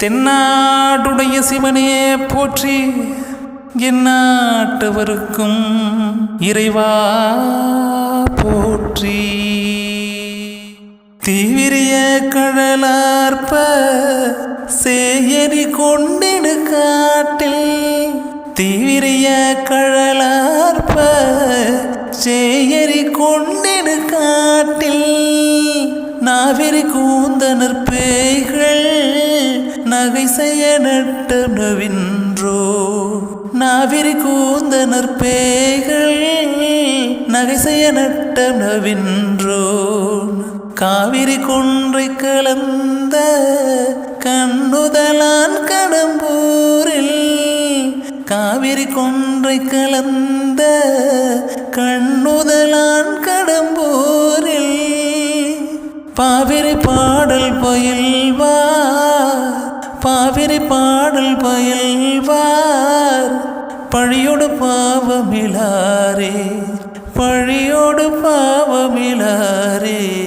தென்னாடுடைய சிவனே போற்றி எந்நாட்டவருக்கும் இறைவா போற்றி. தீவிரிய கழலார்ப்ப சேயரி கொண்டிடு காட்டில் தீவிரிய கழலார்ப்ப சேயரி கொண்டிடு காட்டில் நாவிரி கூந்தனர் பேய்கள் நகை செய்ய நட்டனவின்றோ நாவிரி கூந்தனர் பேய்கள் நகை செய்ய நட்டனவின்றோ காவிரி கொன்றை கலந்த கண்ணுதலான் கடம்பூரில் காவிரி கொன்றை கலந்த கண்ணுதலான் கடம்பூரில் பாவிரி பாடல் பயில்வா? பாவிரி பாடல் பயில்வார். பழியோடு பாவமிலாரே. பழியோடு பாவமிலாரே.